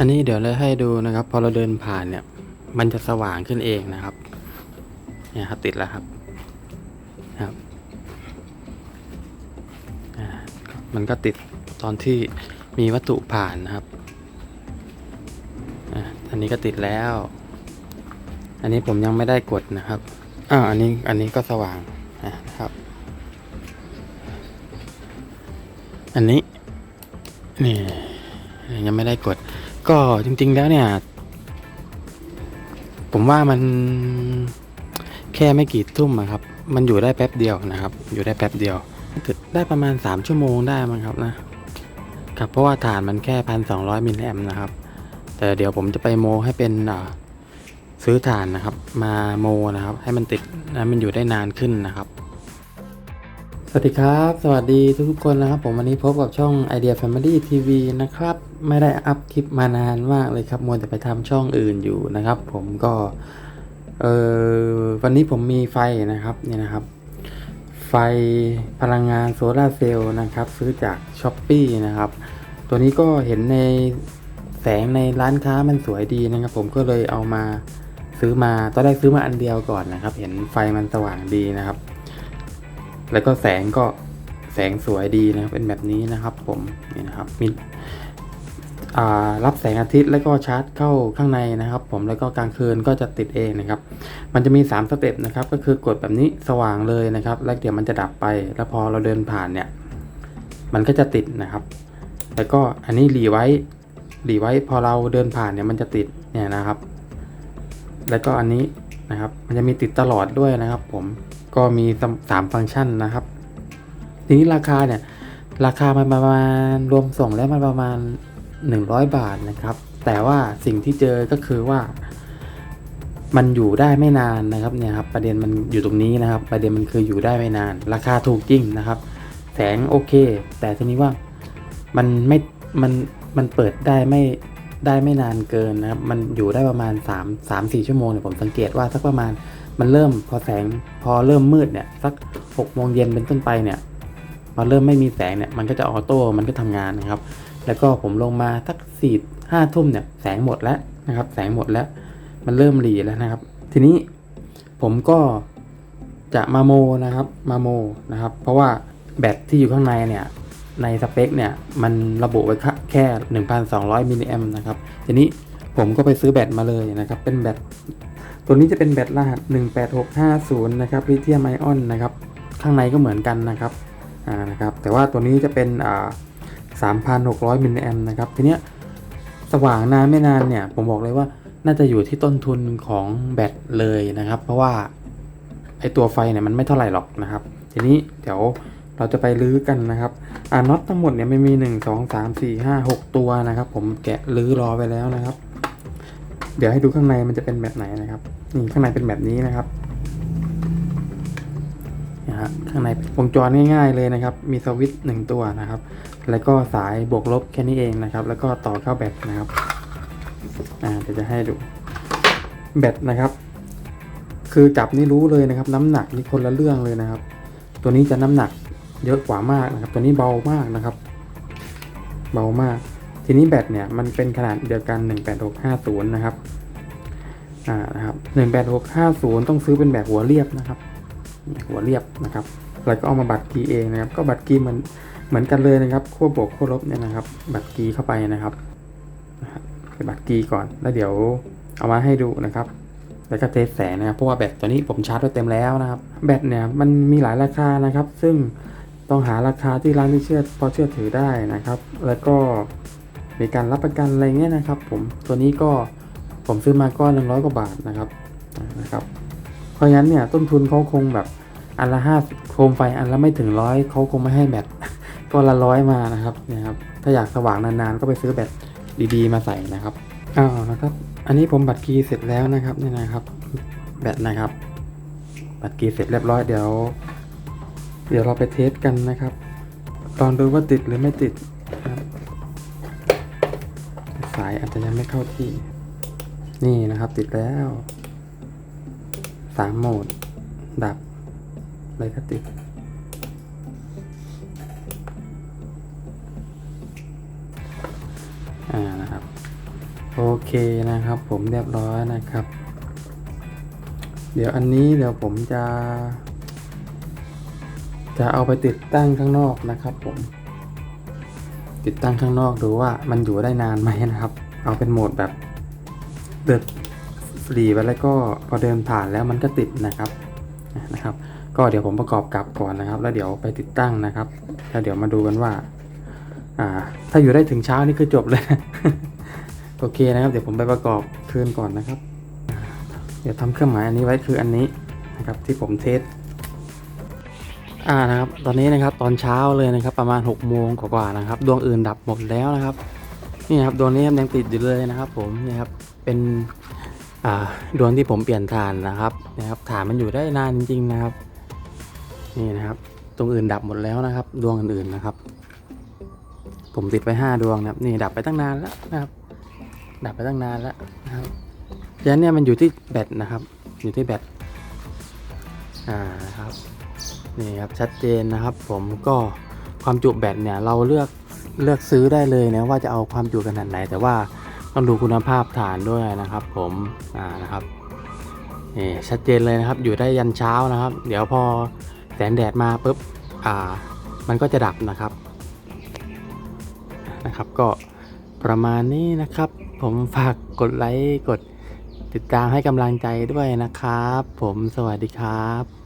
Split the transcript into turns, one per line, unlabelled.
อันนี้เดี๋ยวเราให้ดูนะครับ พอเราเดินผ่านเนี่ย มันจะสว่างขึ้นเองนะครับ เนี่ยครับติดแล้วครับครับอ่ามันก็ติดตอนที่มีวัตถุผ่านนะครับอันนี้ก็ติดแล้ว อันนี้ผมยังไม่ได้กดนะครับอ่าอันนี้อันนี้ก็สว่างนะครับ อันนี้นี่ยังไม่ได้กด ก็จริง ๆ แล้วเนี่ย ผมว่ามันแค่ไม่กี่ทุ่มอะครับ มันอยู่ได้แป๊บเดียวนะครับ อยู่ได้แป๊บเดียวติดได้ประมาณ 3 ชั่วโมงได้มั้งครับนะครับเพราะว่าฐานมันแค่พันสองมิลลิแอมนะครับ แต่เดี๋ยวผมจะไปโมให้เป็นอ่าซื้อฐานนะครับ มาโมนะครับ ให้มันติดนะมันอยู่ได้นานขึ้นนะครับ สวัสดีครับ สวัสดีทุกๆคนนะครับ ผมวันนี้พบกับช่อง Idea Family TV นะครับ ไม่ได้อัพคลิปมานานมากเลยครับมัวแต่ไปทำช่องอื่นอยู่นะครับ ผมก็เออวันนี้ผมมีไฟนะครับเนี่ยนะครับ ไฟพลังงานโซลาเซลล์นะครับ ซื้อจาก s h อ p e e นะครับ ตัวนี้ก็เห็นในแสงในร้านค้ามันสวยดีนะครับ ผมก็เลยเอามาซื้อมาตอนแรกซื้อมาอันเดียวก่อนนะครับ เห็นไฟมันสว่างดีนะครับ แล้วก็แสงก็แสงสวยดีนะครับ เป็นแบบนี้นะครับ ผมนี่นะครับมี รับแสงอาทิตย์แล้วก็ชาร์จเข้าข้างในนะครับ ผมแล้วก็กลางคืนก็จะติดเองนะครับ มันจะมี 3 สเต็ปนะครับ ก็คือกดแบบนี้สว่างเลยนะครับ แล้วเดี๋ยวมันจะดับไป แล้วพอเราเดินผ่านเนี่ย มันก็จะติดนะครับ แล้วก็อันนี้หลีไว้หลีไว้พอเราเดินผ่านเนี่ยมันจะติดเนี่ยนะครับ แล้วก็อันนี้นะครับ มันจะมีติดตลอดด้วยนะครับ ผมก็มีสามสามฟังก์ชันนะครับ ทีนี้ราคาเนี่ย ราคามันประมาณรวมส่งแล้วมันประมาณ 100 บาทนะครับ แต่ว่าสิ่งที่เจอก็คือว่า มันอยู่ได้ไม่นานนะครับเนี่ยครับประเด็นมันอยู่ตรงนี้นะครับ ประเด็นมันคืออยู่ได้ไม่นาน ราคาถูกจริงนะครับ แสงโอเค แต่ทีนี้ว่ามันไม่มันมันเปิดได้ไม่ได้ไม่นานเกินนะครับ มันอยู่ได้ประมาณ 3 3 4 ชั่วโมงเนี่ยผมสังเกตว่าสักประมาณมันเริ่มพอแสงพอเริ่มมืดเนี่ยสัก6โมงเย็นเป็นต้นไปเนี่ยพอเริ่มไม่มีแสงเนี่ยมันก็จะออโต้มันก็ทำงานนะครับ แล้วก็ผมลงมาสักสี่ห้าทุ่มเนี่ยแสงหมดแล้วนะครับ แสงหมดแล้ว มันเริ่มหลีแล้วนะครับ ทีนี้ผมก็จะมาโมนะครับมาโมนะครับ เพราะว่าแบตที่อยู่ข้างในเนี่ยในสเปคเนี่ยมันระบุไว้แค่ 1,200มิลลิแอมนะครับ ทีนี้ผมก็ไปซื้อแบตมาเลยนะครับ เป็นแบตตัวนี้จะเป็นแบตรหัส 18650 นะครับลิเธียมไอออนนะครับ ข้างในก็เหมือนกันนะครับอ่านะครับ แต่ว่าตัวนี้จะเป็นอ่า 3,600 มิลลิแอมนะครับ ทีเนี้ยสว่างนานไม่นานเนี่ย ผมบอกเลยว่าน่าจะอยู่ที่ต้นทุนของแบตเลยนะครับ เพราะว่าไอตัวไฟเนี่ยมันไม่เท่าไหร่หรอกนะครับ ทีนี้เดี๋ยวเราจะไปลื้อกันนะครับอ่าน็อตทั้งหมดเนี่ยไม่มี 1 2 3 4 5 6 ตัวนะครับ ผมแกะลื้อรอไปแล้วนะครับ เดี๋ยวให้ดูข้างในมันจะเป็นแบบไหนนะครับนี่ข้างในเป็นแบบนี้นะครับนะฮะข้างในวงจรง่ายๆเลยนะครับ มีสวิตช์หนึ่งตัวนะครับ แล้วก็สายบวกลบแค่นี้เองนะครับ แล้วก็ต่อเข้าแบตนะครับอ่าเดี๋ยวจะให้ดูแบตนะครับ คือจับนี่รู้เลยนะครับ น้ำหนักนี่คนละเรื่องเลยนะครับ ตัวนี้จะน้ำหนักเยอะกว่ามากนะครับ ตัวนี้เบามากนะครับ เบามาก ทีนี้แบตเนี่ยมันเป็นขนาดเดียวกัน 18650 นะครับอ่านะครับ18650 ต้องซื้อเป็นแบบหัวเรียบนะครับ หัวเรียบนะครับ แล้วก็เอามาบัตรกีเองนะครับ ก็บัตรกีมือน เหมือนกันเลยนะครับขั้วบวกขั้วลบเนี่ยนะครับ บัตรกีเข้าไปนะครับนะครับใส่บัตรกีก่อนแล้วเดี๋ยวเอามาให้ดูนะครับ แล้วก็เทสแสงนะครับเพราะว่าแบตตัวนี้ผมชาร์จไว้เต็มแล้วนะครับ แบตเนี่ยมันมีหลายราคานะครับ ซึ่งต้องหาราคาที่ร้านที่เชื่อพอเชื่อถือได้นะครับ แล้วก็มีการรับประกันอะไรเงี้ยนะครับ ผมตัวนี้ก็ผมซื้อมาก็หนึ่งร้อยกว่าบาทนะครับนะครับ เพราะงั้นเนี่ยต้นทุนเขาคงแบบอันละห้าโคมไฟอันละไม่ถึงร้อยเขาคงไม่ให้แบต ก็ละร้อยมานะครับเนี่ยครับ ถ้าอยากสว่างนานๆ ก็ไปซื้อแบตดีๆ มาใส่นะครับอ้าวนะครับ อันนี้ผมบัตรกีเสร็จแล้วนะครับเนี่ยนะครับ แบตนะครับ บัตรกีเสร็จเรียบร้อยเดี๋ยว เดี๋ยวเราไปเทสกันนะครับลองดูว่าติดหรือไม่ติดนะครับสายอาจจะยังไม่เข้าที่ นี่นะครับติดแล้วสามโหมด ดับอะไรก็ติด อ่านะครับ โอเคนะครับผมเรียบร้อยนะครับ เดี๋ยวอันนี้เดี๋ยวผมจะ จะเอาไปติดตั้งข้างนอกนะครับ ผม ติดตั้งข้างนอกดูว่ามันอยู่ได้นานไหมนะครับ เอาเป็นโหมดแบบเดิดฟรีไปแล้วก็พอเดินผ่านแล้วมันก็ติดนะครับนะครับ ก็เดี๋ยวผมประกอบกลับก่อนนะครับ แล้วเดี๋ยวไปติดตั้งนะครับแล้วเดี๋ยวมาดูกันว่า อ่า ถ้าอยู่ได้ถึงเช้านี่คือจบเลยโอเคนะครับ เดี๋ยวผมไปประกอบคืนก่อนนะครับ เดี๋ยวทำเครื่องหมายอันนี้ไว้คืออันนี้นะครับที่ผมเทสอ่านะครับ ตอนนี้นะครับตอนเช้าเลยนะครับ ประมาณ6กโมงกว่าๆนะครับ ดวงอื่นดับหมดแล้วนะครับ นี่ครับดวงนี้ยังติดอยู่เลยนะครับ ผมนี่ครับเป็นดวงที่ผมเปลี่ยนฐานนะครับนะครับฐานมันอยู่ได้นานจริงๆนะครับ นี่นะครับ ตรงอื่นดับหมดแล้วนะครับ ดวงอื่นๆนะครับ ผมติดไป5ดวงนะครับนี่ดับไปตั้งนานแล้วนะครับ ดับไปตั้งนานแล้วนะครับยันเนี่ยมันอยู่ที่แบตนะครับ อยู่ที่แบตอ่าครับนี่ครับชัดเจนนะครับ ผมก็ความจุแบตเนี่ยเราเลือกเลือกซื้อได้เลยนะว่าจะเอาความจุขนาดไหน แต่ว่าต้องดูคุณภาพฐานด้วยนะครับ ผมอ่านะครับนี่ชัดเจนเลยนะครับ อยู่ได้ยันเช้านะครับ เดี๋ยวพอแสงแดดมาปุ๊บอ่า มันก็จะดับนะครับ นะครับ ก็ประมาณนี้นะครับ ผมฝากกดไลค์กดติดตามให้กำลังใจด้วยนะครับ ผมสวัสดีครับ